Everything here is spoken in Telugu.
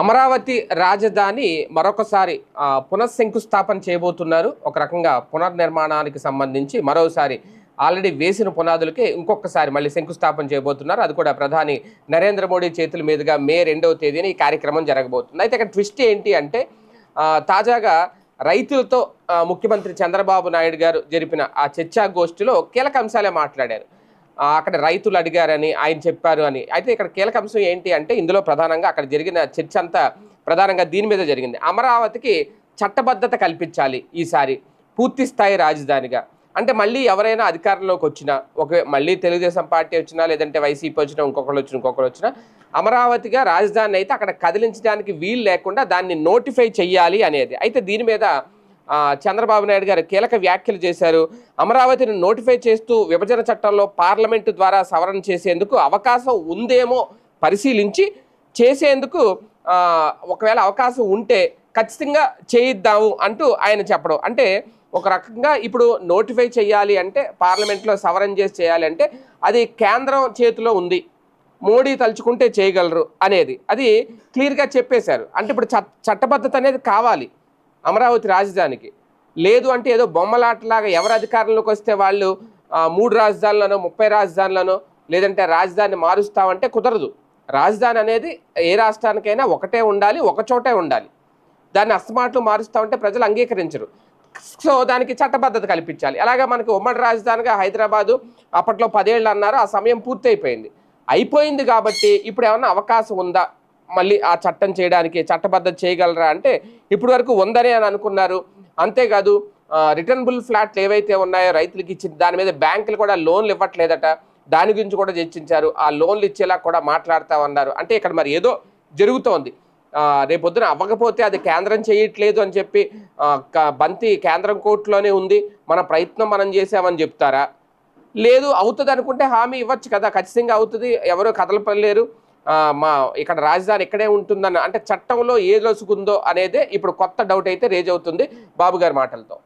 అమరావతి రాజధాని మరొకసారి పునఃశంకుస్థాపన చేయబోతున్నారు. ఒక రకంగా పునర్నిర్మాణానికి సంబంధించి మరోసారి ఆల్రెడీ వేసిన పునాదులకే ఇంకొకసారి మళ్ళీ శంకుస్థాపన చేయబోతున్నారు. అది కూడా ప్రధాని నరేంద్ర మోడీ చేతుల మీదుగా మే రెండవ తేదీన ఈ కార్యక్రమం జరగబోతుంది. అయితే ఇక్కడ ట్విస్ట్ ఏంటి అంటే తాజాగా రైతులతో ముఖ్యమంత్రి చంద్రబాబు నాయుడు గారు జరిపిన ఆ చర్చాగోష్ఠిలో కీలక అంశాలే మాట్లాడారు. అక్కడ రైతులు అడిగారని ఆయన చెప్పారు అని. అయితే ఇక్కడ కీలక అంశం ఏంటి అంటే ఇందులో ప్రధానంగా అక్కడ జరిగిన చర్చ అంతా ప్రధానంగా దీని మీద జరిగింది. అమరావతికి చట్టబద్ధత కల్పించాలి ఈసారి పూర్తి స్థాయి రాజధానిగా. అంటే మళ్ళీ ఎవరైనా అధికారంలోకి వచ్చినా ఒక మళ్ళీ తెలుగుదేశం పార్టీ వచ్చినా లేదంటే వైసీపీ వచ్చినా ఇంకొకరు వచ్చినా ఇంకొకరు వచ్చినా అమరావతిగా రాజధాని అయితే అక్కడ కదిలించడానికి వీలు లేకుండా దాన్ని నోటిఫై చేయాలి అనేది. అయితే దీని మీద చంద్రబాబు నాయుడు గారు కీలక వ్యాఖ్యలు చేశారు. అమరావతిని నోటిఫై చేస్తూ విభజన చట్టంలో పార్లమెంటు ద్వారా సవరణ చేసేందుకు అవకాశం ఉందేమో పరిశీలించి చేసేందుకు ఒకవేళ అవకాశం ఉంటే ఖచ్చితంగా చేయిద్దాము అంటూ ఆయన చెప్పడం. అంటే ఒక రకంగా ఇప్పుడు నోటిఫై చేయాలి అంటే పార్లమెంట్లో సవరణ చేసి చేయాలి అంటే అది కేంద్రం చేతిలో ఉంది. మోడీ తలుచుకుంటే చేయగలరు అనేది. అది క్లియర్గా చెప్పేశారు. అంటే ఇప్పుడు చట్టబద్ధత అనేది కావాలి. అమరావతి రాజధానికి. లేదు అంటే ఏదో బొమ్మలాటలాగా ఎవరు అధికారంలోకి వస్తే వాళ్ళు మూడు రాజధానులను ముప్పై రాజధానులను లేదంటే రాజధాని మారుస్తామంటే కుదరదు. రాజధాని అనేది ఏ రాష్ట్రానికైనా ఒకటే ఉండాలి ఒక చోటే ఉండాలి. దాన్ని అస్తమాట్లు మారుస్తామంటే ప్రజలు అంగీకరించరు. సో దానికి చట్టబద్ధత కల్పించాలి. అలాగే మనకి ఉమ్మడి రాజధానిగా హైదరాబాదు అప్పట్లో పదేళ్ళు అన్నారు ఆ సమయం పూర్తయిపోయింది. అయిపోయింది కాబట్టి ఇప్పుడు ఏమన్నా అవకాశం ఉందా? మళ్ళీ ఆ చట్టం చేయడానికి చట్టబద్ధత చేయగలరా అంటే ఇప్పటి వరకు ఉందని అని అనుకున్నారు. అంతేకాదు రిటర్నబుల్ ఫ్లాట్లు ఏవైతే ఉన్నాయో రైతులకు ఇచ్చిన దాని మీద బ్యాంకులు కూడా లోన్లు ఇవ్వట్లేదట. దాని గురించి కూడా చర్చించారు. ఆ లోన్లు ఇచ్చేలా కూడా మాట్లాడుతూ ఉన్నారు. అంటే ఇక్కడ మరి ఏదో జరుగుతోంది. రేపొద్దున అవ్వకపోతే అది కేంద్రం చేయట్లేదు అని చెప్పి బంతి కేంద్రం కోర్టులోనే ఉంది. మన ప్రయత్నం మనం చేసామని చెప్తారా? లేదు అవుతుంది అనుకుంటే హామీ ఇవ్వచ్చు కదా. ఖచ్చితంగా అవుతుంది. ఎవరో కదలపడలేరు మా ఇక్కడ రాజధాని ఇక్కడే ఉంటుందన్న అంటే చట్టంలో ఏ లొసుకుందో అనేదే ఇప్పుడు కొత్త డౌట్ అయితే రేజ్ అవుతుంది బాబు గారి మాటలతో.